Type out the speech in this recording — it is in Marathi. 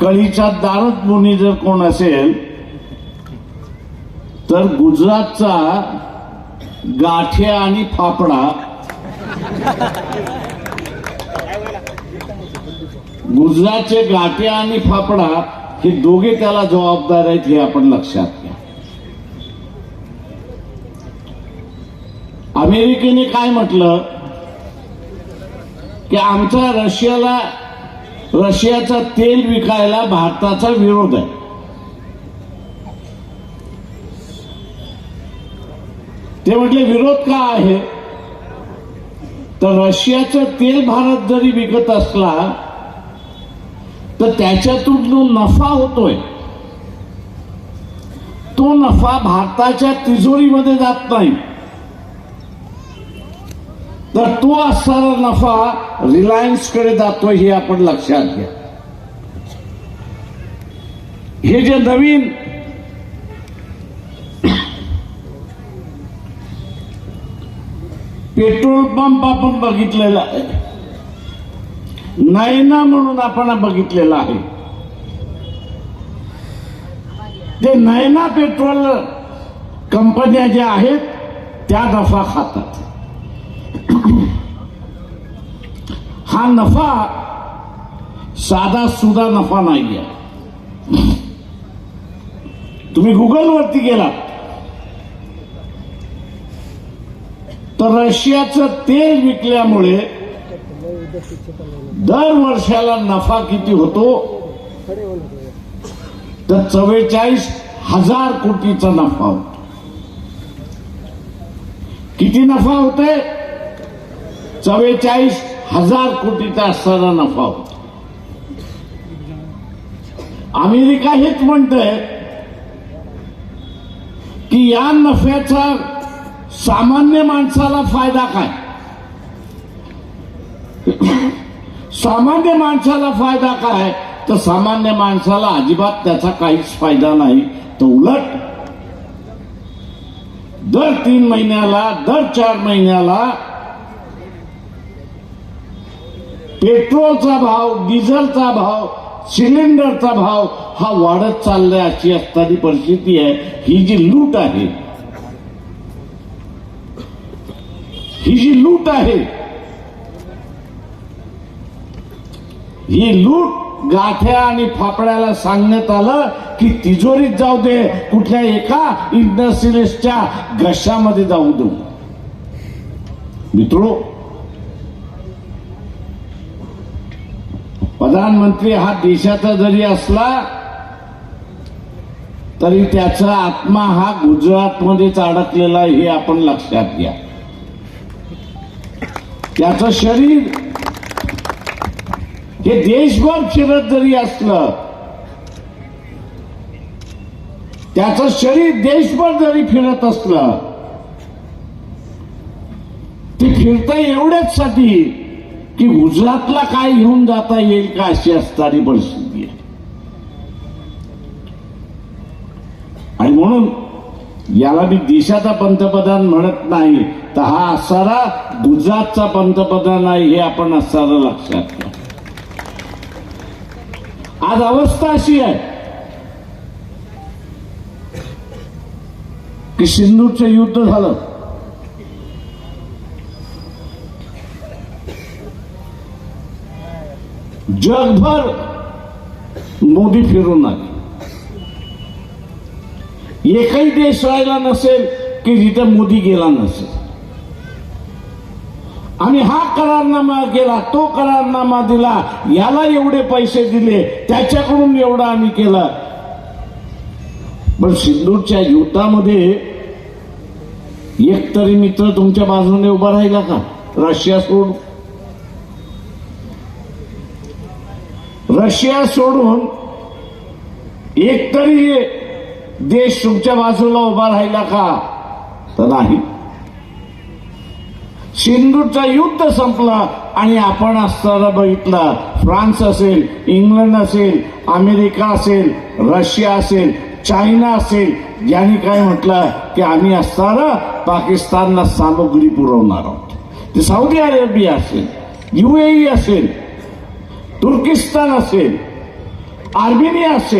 कळीच्या दारद मुनी जर कोण असेल तर गुजरातचा गाठ्या आणि फाफडा गुजरातचे गाठ्या आणि फाफडा हे दोघे त्याला जबाबदार आहेत हे आपण लक्षात घ्या. अमेरिकेने काय म्हटलं? की आमचा रशियाला रशियाचा तेल विकायला भारताचा विरोध आहे. ते म्हटले विरोध का आहे? तर रशियाचं तेल भारत जरी विकत असला तर त्याच्यातून जो नफा होतोय तो नफा भारताच्या तिजोरीमध्ये जात नाही. तर तो असणारा नफा रिलायन्सकडे हे आपण लक्षात घ्या. हे जे नवीन पेट्रोल पंप आपण बघितलेला आहे. नैना म्हणून आपण बघितलेला आहे. ते नैना पेट्रोल कंपन्या ज्या आहेत त्या नफा खातात. हा नफा साधा सुधा नफा नाही आहे तुम्ही गुगलवरती गेलात. तर रशियाचं तेल विकल्यामुळे दर वर्षाला नफा किती होतो? तर चव्वेचाळीस हजार कोटीचा नफा होतो. किती नफा होते चव्वेचाळीस हजार कोटीचा असणारा नफा होतो. अमेरिका हेच म्हणतंय की या नफ्याचा सामान्य माणसाला फायदा काय? सामान्य माणसाला फायदा काय? तर सामान्य माणसाला अजिबात त्याचा काहीच फायदा नाही. तर उलट दर तीन महिन्याला दर चार महिन्याला पेट्रोलचा भाव डिझेलचा भाव सिलेंडरचा भाव हा वाढत चाललाय अशी असणारी परिस्थिती आहे. ही जी लूट आहे ही जी लूट आहे ही लूट गाठ्या आणि फापड्याला सांगण्यात आलं की तिजोरीत जाऊ दे कुठल्या एका इंडस्ट्रियलिस्टच्या घशामध्ये जाऊ देऊ. मित्रो प्रधानमंत्री हा देशाचा जरी असला तरी त्याचा आत्मा हा गुजरातमध्येच अडकलेला हे आपण लक्षात घ्या. त्याचं शरीर हे देशभर फिरत जरी असलं त्याचं शरीर देशभर जरी फिरत असलं ते फिरता एवढ्याच साठी की गुजरातला काय घेऊन जाता येईल का अशी असणारी परिस्थिती आहे. आणि म्हणून याला मी देशाचा पंतप्रधान म्हणत नाही तर हा असणारा गुजरातचा पंतप्रधान आहे हे आपण असणारा लक्षात घ्या आज अवस्था अशी आहे की सिंधूचं युद्ध झालं. जगभर मोदी फिरून आले. एकही देश राहिला नसेल की जिथे मोदी गेला नसेल. आणि हा करारनामा केला तो करारनामा दिला याला एवढे पैसे दिले त्याच्याकडून एवढा आम्ही केलं. पण सिंदूरच्या युद्धामध्ये एक तरी मित्र तुमच्या बाजूने उभा राहिला का? रशिया सोडून. रशिया सोडून एक तरी देश तुमच्या बाजूला उभा राहिला का? तर नाही. सिंधूचं युद्ध संपलं आणि आपण असताना बघितलं फ्रान्स असेल इंग्लंड असेल अमेरिका असेल रशिया असेल चायना असेल यांनी काय म्हटलं की आम्ही असताना पाकिस्तानला सामग्री पुरवणार आहोत. ते सौदी अरेबिया असेल युएई असेल तुर्किस्तान असेल आर्मेनिया असेल